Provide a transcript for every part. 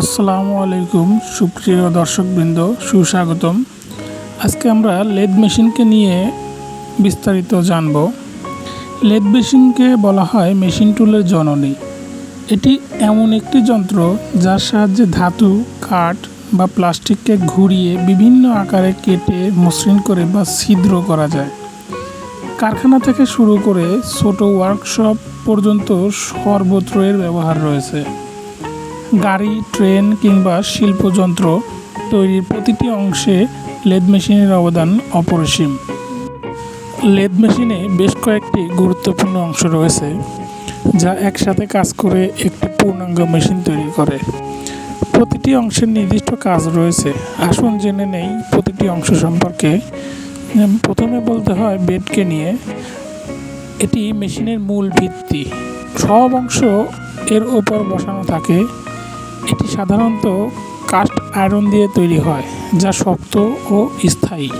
আসসালামু আলাইকুম, সুপ্রিয় দর্শকবৃন্দ, সুস্বাগতম। আজকে আমরা লেদ মেশিনকে নিয়ে বিস্তারিত জানব। লেদ মেশিনকে বলা হয় মেশিন টুলের জননী। এটি এমন একটি যন্ত্র যার সাহায্যে ধাতু, কাঠ বা প্লাস্টিককে ঘুরিয়ে বিভিন্ন আকারে কেটে, মসৃণ করে বা ছিদ্র করা যায়। কারখানা থেকে শুরু করে ছোট ওয়ার্কশপ পর্যন্ত সর্বত্র এর ব্যবহার রয়েছে। গাড়ি, ট্রেন কিংবা শিল্পযন্ত্র তৈরির প্রতিটি অংশে লেদ মেশিনের অবদান অপরিসীম। লেদ মেশিনে বেশ কয়েকটি গুরুত্বপূর্ণ অংশ রয়েছে, যা একসাথে কাজ করে একটি পূর্ণাঙ্গ মেশিন তৈরি করে। প্রতিটি অংশের নির্দিষ্ট কাজ রয়েছে। আসুন জেনে নেই প্রতিটি অংশ সম্পর্কে। প্রথমে বলতে হয় বেডকে নিয়ে। এটি মেশিনের মূল ভিত্তি। সব অংশ এর ওপর বসানো থাকে। এটি সাধারণত কাস্ট আয়রন দিয়ে তৈরি হয়, যা শক্ত ও স্থায়ী।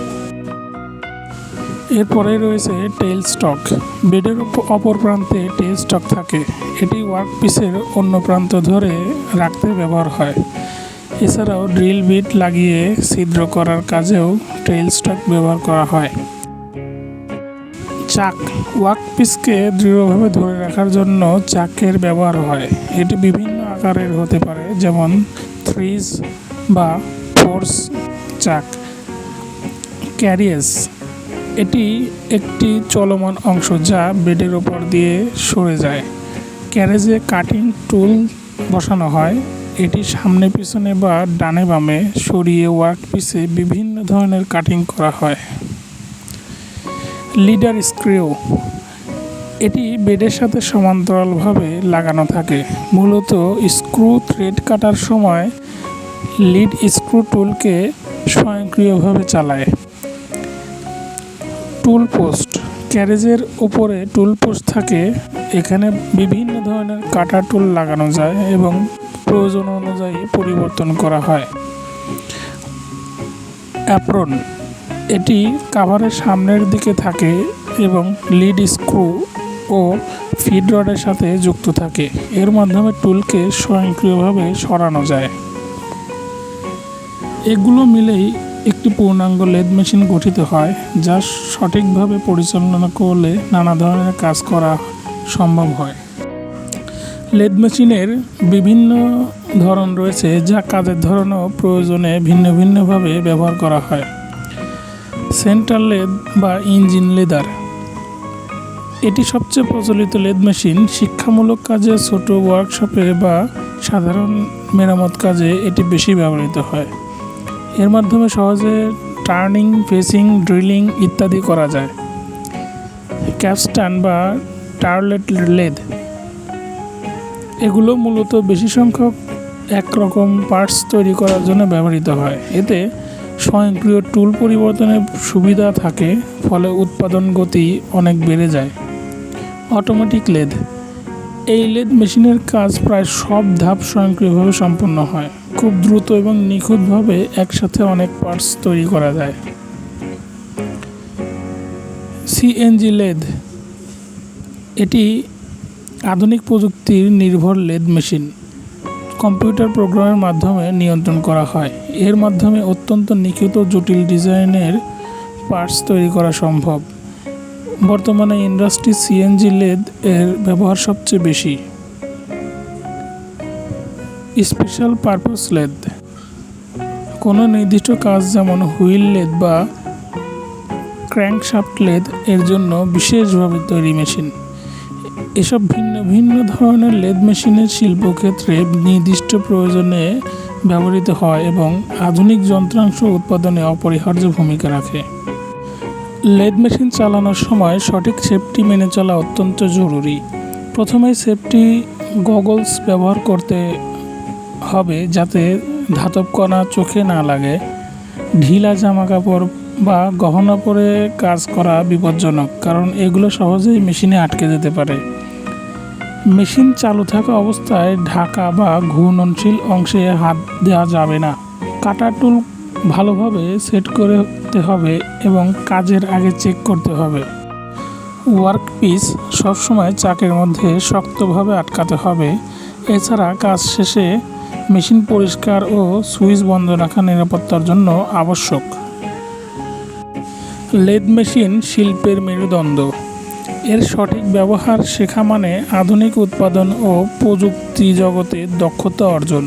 এরপরে রয়েছে টেল স্টক। বেডের অপর প্রান্তে টেল স্টক থাকে। এটি ওয়ার্কপিসের অন্য প্রান্ত ধরে রাখতে ব্যবহার হয়। এছাড়াও ড্রিল বিট লাগিয়ে ছিদ্র করার কাজেও টেল স্টক ব্যবহার করা হয়। চাক ওয়ার্কপিসকে দৃঢ়ভাবে ধরে রাখার জন্য চাকের ব্যবহার হয়। এটি বিভিন্ন আকারের হতে পারে, যেমন থ্রিজ বা ফোর্স চাক ক্যারিয়াস এটি একটি চলমান অংশ যা বেডের ওপর দিয়ে সরে যায়। ক্যারেজে কাটিং টুল বসানো হয়। এটি সামনে পিছনে বা ডানে বামে সরিয়ে ওয়ার্কপিসে বিভিন্ন ধরনের কাটিং করা হয়। লিডার স্ক্রিউ এটি বেডের সাথে সমান্তরালভাবে লাগানো থাকে। মূলত স্ক্রু থ্রেড কাটার সময় লিড স্ক্রু টুলকে স্বয়ংক্রিয়ভাবে চালায়। টুল পোস্ট। ক্যারেজের উপরে টুল পোস্ট থাকে। এখানে বিভিন্ন ধরনের কাটা টুল লাগানো যায় এবং প্রয়োজন অনুযায়ী পরিবর্তন করা হয়। অ্যাপ্রন। এটি কাভারের সামনের দিকে থাকে এবং লিড স্ক্রু ও ফিড রডের সাথে যুক্ত থাকে। এর মাধ্যমে টুলকে স্বয়ংক্রিয়ভাবে সরানো যায়। এগুলো মিলেই একটি পূর্ণাঙ্গ লেদ মেশিন গঠিত হয়, যা সঠিকভাবে পরিচালনা করলে নানা ধরনের কাজ করা সম্ভব হয়। লেদ মেশিনের বিভিন্ন ধরন রয়েছে, যা কাজের ধরন ও প্রয়োজনে ভিন্ন ভিন্নভাবে ব্যবহার করা হয়। সেন্ট্রাল লেদ বা ইঞ্জিন লেদার এটি সবচেয়ে প্রচলিত লেদ মেশিন। শিক্ষামূলক কাজে, ছোট ওয়ার্কশপে বা সাধারণ মেরামত কাজে এটি বেশি ব্যবহৃত হয়। এর মাধ্যমে সহজে টার্নিং ফেসিং ড্রিলিং ইত্যাদি করা যায়। ক্যাপস্টান বা টার্লেট লেদ, এগুলো মূলত বেশি সংখ্যক একরকম পার্টস তৈরি করার জন্য ব্যবহৃত হয়। এতে স্বয়ংক্রিয় টুল পরিবর্তনের সুবিধা থাকে, ফলে উৎপাদন গতি অনেক বেড়ে যায়। অটোমেটিক লেদ এই লেদ মেশিনের কাজ প্রায় সব ধাপ স্বয়ংক্রিয়ভাবে সম্পন্ন হয়। খুব দ্রুত এবং নিখুঁতভাবে একসাথে অনেক পার্টস তৈরি করা যায়। সিএনজি লেদ এটি আধুনিক প্রযুক্তির নির্ভর লেদ মেশিন কম্পিউটার প্রোগ্রামের মাধ্যমে নিয়ন্ত্রণ করা হয়। এর মাধ্যমে অত্যন্ত নিখুঁত জটিল ডিজাইনের পার্টস তৈরি করা সম্ভব। বর্তমানে ইন্ডাস্ট্রি সিএনজি লেদ এর ব্যবহার সবচেয়ে বেশি। Special purpose lathe. কোনো নির্দিষ্ট কাজ যেমন হুইল লেদ বা ক্র্যাঙ্কশাফট লেদ এর জন্য বিশেষভাবে তৈরি মেশিন। এসব ভিন্ন ভিন্ন ধরনের লেদ মেশিনের শিল্পক্ষেত্রে নির্দিষ্ট প্রয়োজনে ব্যবহৃত হয় এবং আধুনিক যন্ত্রাংশ উৎপাদনে অপরিহার্য ভূমিকা রাখে। লেদ মেশিন চালানোর সময় সঠিক সেফটি মেনে চলা অত্যন্ত জরুরি। প্রথমে সেফটি গগলস ব্যবহার করতে হবে যাতে ধাতব কণা চোখে না লাগে। ঢিলা জামা কাপড় বা গহনা পরে কাজ করা বিপজ্জনক, কারণ এগুলো সহজেই মেশিনে আটকে যেতে পারে। মেশিন চালু থাকা অবস্থায় ঢাকা বা ঘূর্ণনশীল অংশে হাত দেওয়া যাবে না। কাটা টুল ভালোভাবে সেট করতে হবে এবং কাজের আগে চেক করতে হবে। ওয়ার্কপিস সবসময় চাকের মধ্যে শক্তভাবে আটকাতে হবে। এছাড়া কাজ শেষে মেশিন পরিষ্কার ও সুইচ বন্ধ রাখা নিরাপত্তার জন্য আবশ্যক। লেদ মেশিন শিল্পের মেরুদণ্ড। এর সঠিক ব্যবহার শেখা মানে আধুনিক উৎপাদন ও প্রযুক্তি জগতে দক্ষতা অর্জন।